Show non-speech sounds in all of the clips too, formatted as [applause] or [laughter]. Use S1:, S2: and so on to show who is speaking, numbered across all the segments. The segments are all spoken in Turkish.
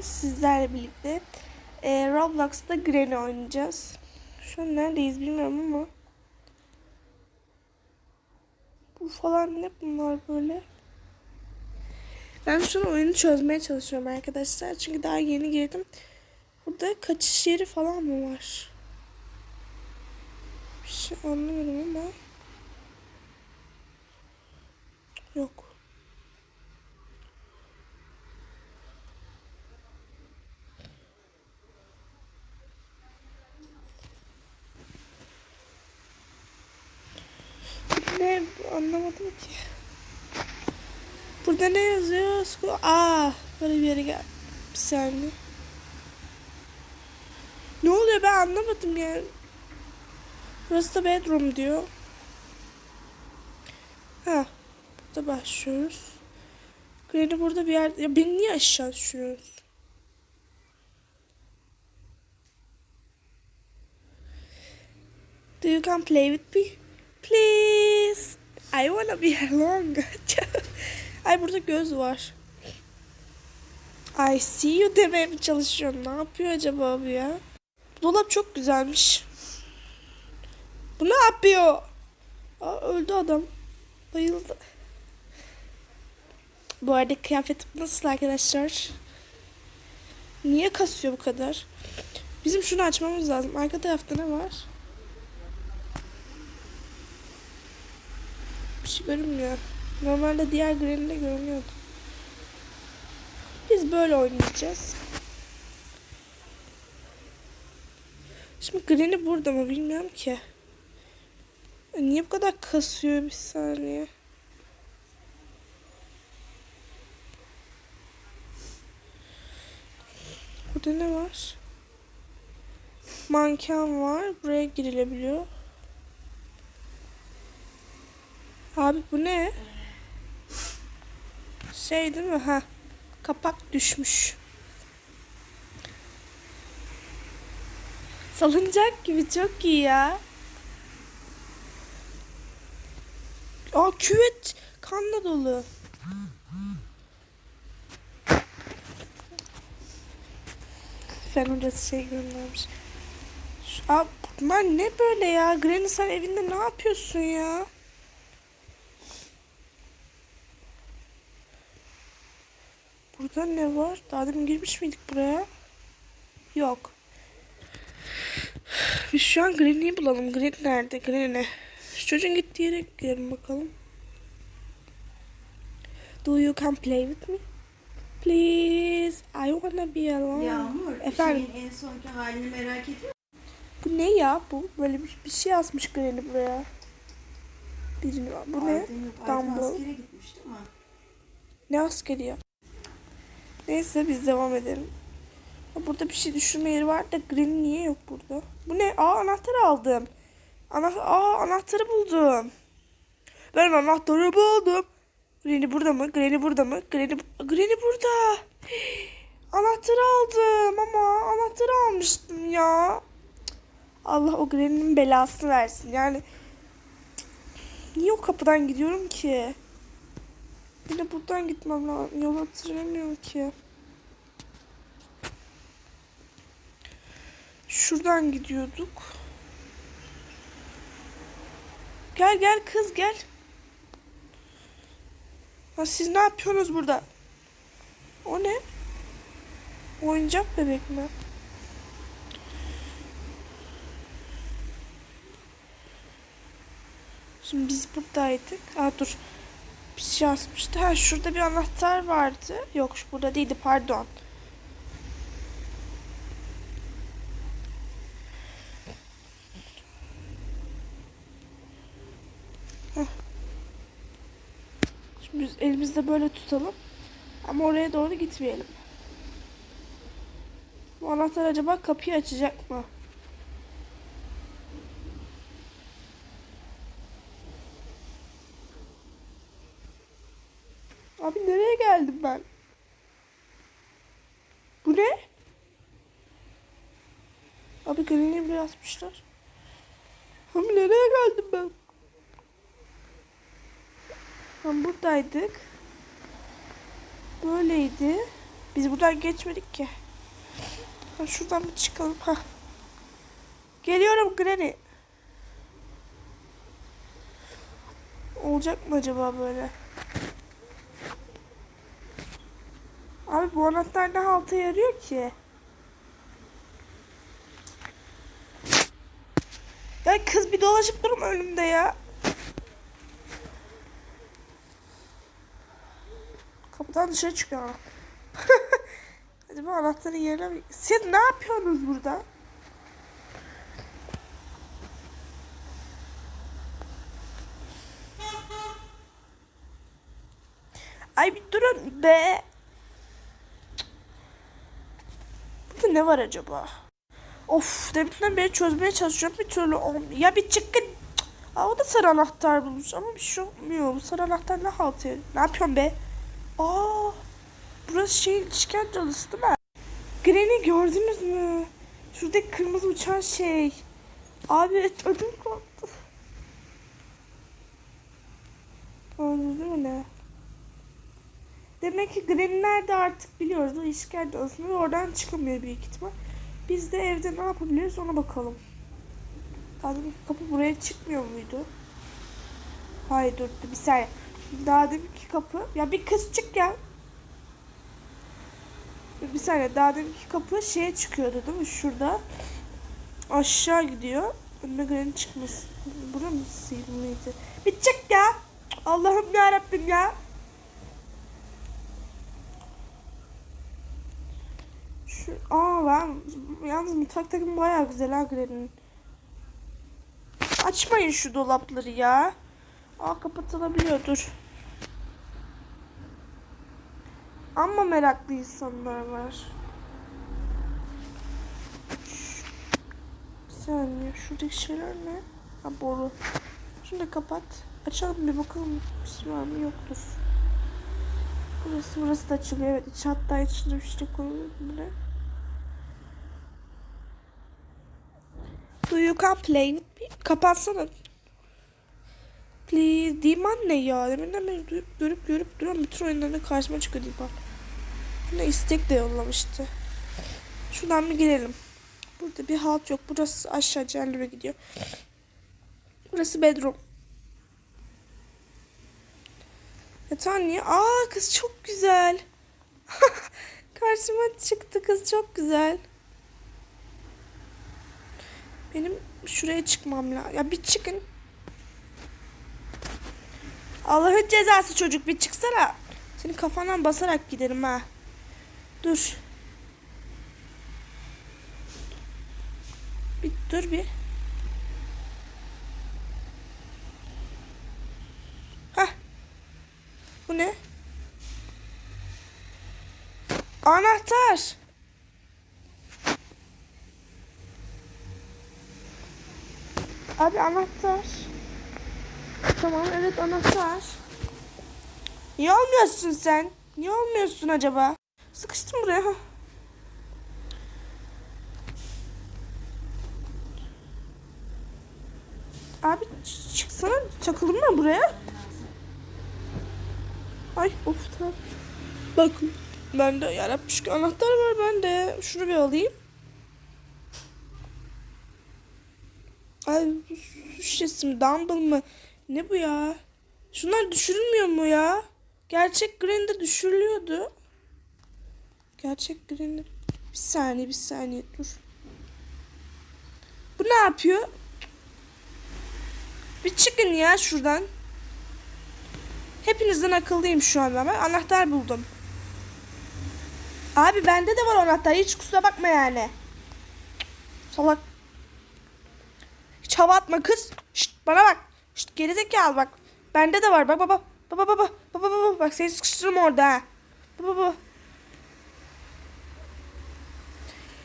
S1: Sizlerle birlikte e, Roblox'ta Granny oynayacağız. Şu an neredeyiz bilmiyorum ama. Bu falan ne bunlar böyle? Ben şu an oyunu çözmeye çalışıyorum arkadaşlar. Çünkü daha yeni girdim. Burada kaçış yeri falan mı var? Bir şey anlamadım ama. Yok. Ne anlamadım ki. Burada ne yazıyor? Aa, böyle bir yere gel. Bir saniye. Ne oluyor ben anlamadım yani. Burası da bedroom diyor. Ha, burada başlıyoruz. Granny burada bir yer... Ya beni niye aşağı düşürüyorsunuz? Do you come play with me? Please. I wanna be along. Ay burada göz var. I see you demeye mi çalışıyor? Ne yapıyor acaba bu ya? Dolap çok güzelmiş. Bu ne yapıyor? Aa, öldü adam. Bayıldı. Bu arada kıyafetim nasıl arkadaşlar? Niye kasıyor bu kadar? Bizim şunu açmamız lazım. Arka tarafta ne var? Görünmüyor. Normalde diğer Granny'de görünüyordu. Biz böyle oynayacağız. Şimdi Granny burada mı bilmiyorum ki. Niye bu kadar kasıyor bir saniye? Burada ne var? Manken var. Buraya girilebiliyor. Abi bu ne? Şey değil mi? Ha. Kapak düşmüş. Salıncak gibi çok iyi ya. Aa küvet kanla dolu. Fen hocası şey göndermiş. Aa, bunlar ne böyle ya? Granny sen evinde ne yapıyorsun ya? Burada ne var? Daha demin girmiş miydik buraya? Yok. Biz şu an Granny'yi bulalım. Granny nerede? Granny. Şu çocuğun gittiği yere gidelim bakalım. Do you come play with me? Please. I wanna be alone.
S2: Yağmur,
S1: Efendim?
S2: şeyin en sonki halini merak ediyor
S1: Bu ne ya? Bu böyle bir, bir şey asmış Granny buraya. Birini, bu ne?
S2: Aydın yok. Aydın
S1: Dumbbell.
S2: askere gitmişti ama.
S1: Ne askeri ya? Neyse biz devam edelim. Burada bir şey düşürme yeri var da Green niye yok burada? Bu ne? Aa anahtarı aldım. Ana Aa anahtarı buldum. Ben anahtarı buldum. Granny burada mı? Granny burada mı? Granny, Granny burada. [gasps] Anahtarı aldım ama anahtarı almıştım ya. Allah o Granny'nin belasını versin. Yani niye o kapıdan gidiyorum ki? Yine buradan gitmem lazım. Yol hatırlamıyorum ki. Şuradan gidiyorduk. Gel gel kız gel. Ha, siz ne yapıyorsunuz burada? O ne? Oyuncak bebek mi? Şimdi biz buradaydık. Aa dur. Bir şey asmıştı. Ha şurada bir anahtar vardı. Yok burada değildi pardon. Şimdi biz elimizde böyle tutalım. Ama oraya doğru gitmeyelim. Bu anahtar acaba kapıyı açacak mı? Abi nereye geldim ben? Bu ne? Abi Granny'e bile yazmışlar. Abi nereye geldim ben? Ha, buradaydık. Böyleydi. Biz buradan geçmedik ki. Ha, şuradan bir çıkalım. Ha. Geliyorum Granny. Olacak mı acaba böyle? Abi bu anahtar ne halta yarıyor ki? Ya kız bir dolaşıp durma önümde ya. Kapıdan dışarı çıkıyor. Acaba [laughs] anahtarın yerine mi? Siz ne yapıyorsunuz burada? Ay bir durun be. Burada ne var acaba? Of deminden beri çözmeye çalışıyorum bir türlü olmuyor. Ya bir çıkın. Aa, o da sarı anahtar bulmuş ama bir şey olmuyor. Bu sarı anahtar ne halt? Ne yapıyorsun be? Aa, burası şey işkence odası değil mi? Granny gördünüz mü? Şuradaki kırmızı uçan şey. Abi ödüm koptu. Değil mi ne? Demek ki Granny nerede artık biliyoruz. O işkence odasında oradan çıkamıyor büyük ihtimal. Biz de evde ne yapabiliriz ona bakalım. Demin kapı buraya çıkmıyor muydu? Hayır dur bir saniye. Daha deminki kapı. Ya bir kız çık ya. Bir saniye daha deminki kapı şeye çıkıyordu değil mi? Şurada. Aşağı gidiyor. Önüne Granny çıkmasın. Bura mı sıyırmalıydı? Bir çık ya. Allah'ım ya Rabbim ya. Şu, aa ben yalnız mutfak takımı bayağı güzel ha Granny'nin. Açmayın şu dolapları ya. Aa kapatılabiliyor dur. Ama meraklı insanlar var. Bir saniye şuradaki şeyler ne? Ha boru. Şunu da kapat. Açalım bir bakalım bir var mı yoktur. Burası burası da açılıyor. Evet hatta içinde bir şey koyuyor. Bu Do you me? Kapatsana. Please. Diman ne ya? Deminden beri duyup, görüp görüp duran bütün oyunlarında karşıma çıkıyor Diman. Buna istek de yollamıştı. Şuradan bir girelim. Burada bir halt yok. Burası aşağı cehenneme gidiyor. Burası bedroom. Yatağın niye? Aa kız çok güzel. [laughs] Karşıma çıktı kız çok güzel. Benim şuraya çıkmam lazım. Ya bir çıkın. Allah'ın cezası çocuk bir çıksana. Senin kafandan basarak giderim ha. Dur. Bir dur bir. Hah. Bu ne? Anahtar. Abi anahtar. Tamam evet anahtar. Niye olmuyorsun sen? Niye olmuyorsun acaba? Sıkıştım buraya. Abi çıksana takıldım ben buraya. Ay of tamam. Bak bende yarabbim şu anahtar var bende. Şunu bir alayım. Ay su şişesi mi? Dumble mı? Ne bu ya? Şunlar düşürülmüyor mu ya? Gerçek Granny'de düşürülüyordu. Gerçek Granny. Bir saniye bir saniye dur. Bu ne yapıyor? Bir çıkın ya şuradan. Hepinizden akıllıyım şu anda ben. Anahtar buldum. Abi bende de var anahtar. Hiç kusura bakma yani. Salak. Hiç hava atma kız. Şşt bana bak. Şşt gerizekalı bak. Bende de var. Bak baba. Baba baba. Baba baba. Bak seni sıkıştırırım orada ha. Baba baba.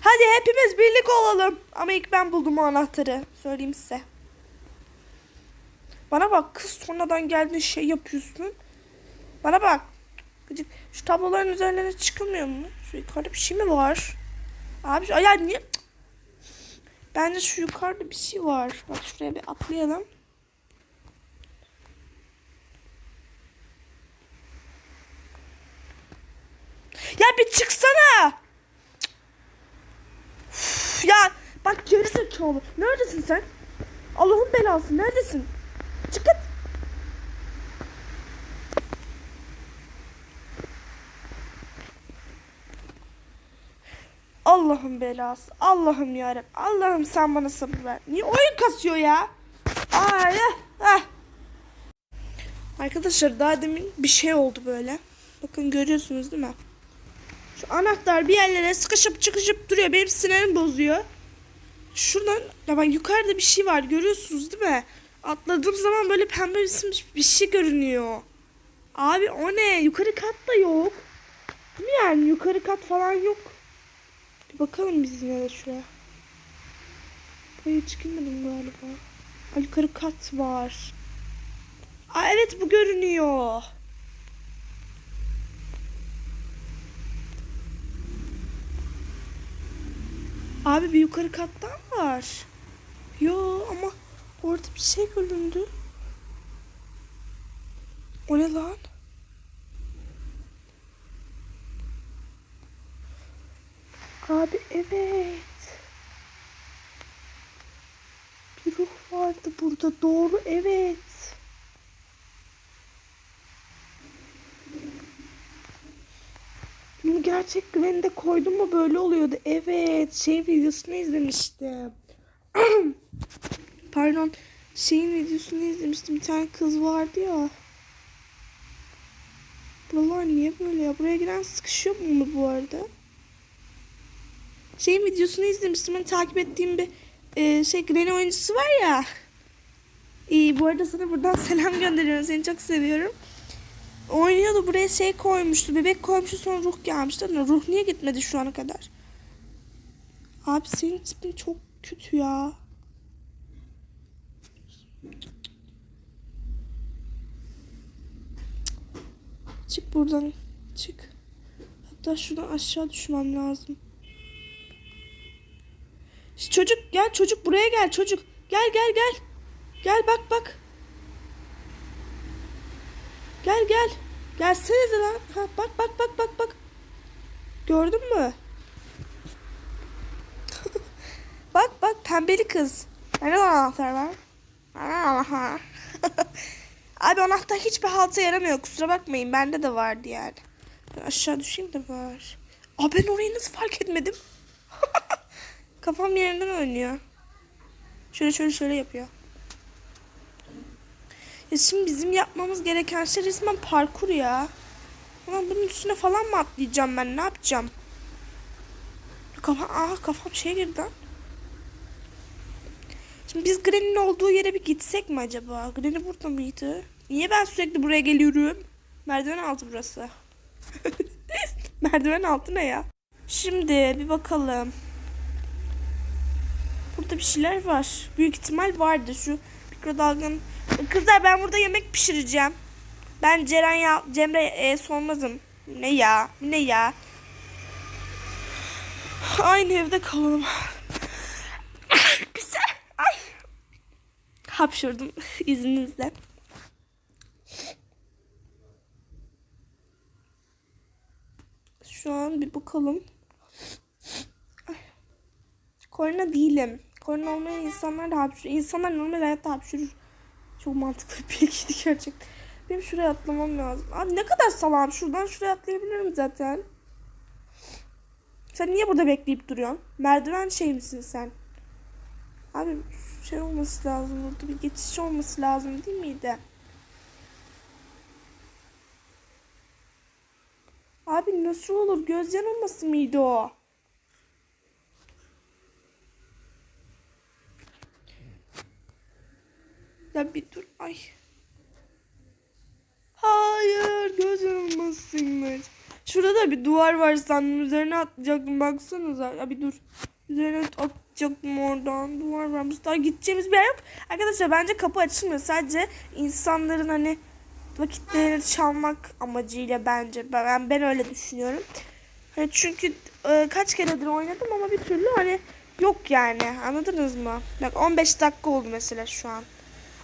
S1: Hadi hepimiz birlik olalım. Ama ilk ben buldum o anahtarı. Söyleyeyim size. Bana bak kız sonradan geldin şey yapıyorsun. Bana bak. Gıcık. Şu tabloların üzerlerine çıkılmıyor mu? Şu yukarıda bir şey mi var? Abi ay, niye? Bence şu yukarıda bir şey var. Bak şuraya bir atlayalım. Ya bir çıksana. Üf, ya bak geri zekalı. Neredesin sen? Allah'ın belası neredesin? Çık git. Allah'ın belası. Allah'ım yarabbim. Allah'ım sen bana sabır ver. Niye oyun kasıyor ya? Ay, ah. Arkadaşlar daha demin bir şey oldu böyle. Bakın görüyorsunuz değil mi? Şu anahtar bir yerlere sıkışıp çıkışıp duruyor. Benim sinirim bozuyor. Şuradan ya bak yukarıda bir şey var görüyorsunuz değil mi? Atladığım zaman böyle pembe bir, bir şey görünüyor. Abi o ne? Yukarı kat da yok. Değil mi yani? Yukarı kat falan yok. Bakalım biz yine de şuraya. Buraya girmedim galiba. Ay, yukarı kat var. Aa, evet bu görünüyor. Abi bir yukarı kattan var. Yo ama orada bir şey göründü. O ne lan? Abi evet. Bir ruh vardı burada. Doğru evet. Bunu gerçek güveninde koydum mu böyle oluyordu. Evet. Şey videosunu izlemiştim. [clears throat] Pardon. Şeyin videosunu izlemiştim. Bir tane kız vardı ya. Buralar niye böyle ya? Buraya giren sıkışıyor mu bu arada? Şeyin videosunu izlemiştim. Ben takip ettiğim bir e, şey Granny oyuncusu var ya. İyi bu arada sana buradan [laughs] selam gönderiyorum. Seni çok seviyorum. Oynuyordu buraya şey koymuştu. Bebek koymuştu sonra ruh gelmişti. Ama Ruh niye gitmedi şu ana kadar? Abi senin tipin çok kötü ya. Çık buradan. Çık. Hatta şuradan aşağı düşmem lazım. Çocuk gel çocuk buraya gel çocuk. Gel gel gel. Gel bak bak. Gel gel. Gelsenize lan. Ha, bak bak bak bak bak. Gördün mü? [laughs] bak bak pembeli kız. Nerede anahtar var? [laughs] Abi anahtar hiçbir halta yaramıyor. Kusura bakmayın. Bende de vardı yani. Ben aşağı düşeyim de var. Aa ben orayı nasıl fark etmedim? Kafam yerinden oynuyor. Şöyle şöyle şöyle yapıyor. Ya şimdi bizim yapmamız gereken şey resmen parkur ya. Ama bunun üstüne falan mı atlayacağım ben? Ne yapacağım? Kafam, aa kafam şeye girdi lan. Şimdi biz Granny'nin olduğu yere bir gitsek mi acaba? Granny burada mıydı? Niye ben sürekli buraya geliyorum? Merdiven altı burası. [laughs] Merdiven altı ne ya? Şimdi bir bakalım. Burada bir şeyler var. Büyük ihtimal vardı şu mikrodalganın. Kızlar ben burada yemek pişireceğim. Ben Ceren ya Cemre e, sormazım. Ne ya? Ne ya? Aynı evde kalalım. [laughs] Güzel. Ay. Hapşırdım [laughs] izninizle. Şu an bir bakalım. Korona değilim. Korona olmayan insanlar da hapşırıyor. İnsanlar normal hayatta hapşırır. Çok mantıklı bir bilgiydi gerçekten. Benim şuraya atlamam lazım. Abi ne kadar salam. Şuradan şuraya atlayabilirim zaten. Sen niye burada bekleyip duruyorsun? Merdiven şey misin sen? Abi şey olması lazım. Burada bir geçiş olması lazım değil miydi? Abi nasıl olur? Göz yanılması mıydı o? Ya bir dur. Ay. Hayır. Göz yanılmasıymış. Şurada bir duvar var sandım. Üzerine atlayacaktım. Baksanıza. Ya bir dur. Üzerine atlayacaktım oradan. Duvar var. Bu daha gideceğimiz bir yer yok. Arkadaşlar bence kapı açılmıyor. Sadece insanların hani vakitlerini çalmak amacıyla bence. Ben, ben öyle düşünüyorum. Hani çünkü e, kaç keredir oynadım ama bir türlü hani yok yani. Anladınız mı? Bak 15 dakika oldu mesela şu an.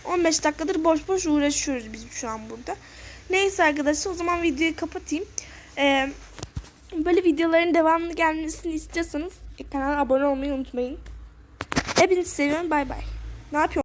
S1: 15 dakikadır boş boş uğraşıyoruz biz şu an burada. Neyse arkadaşlar o zaman videoyu kapatayım. Ee, Böyle videoların devamlı gelmesini istiyorsanız kanala abone olmayı unutmayın. Hepinizi seviyorum. Bay bay. Ne yapıyorsun?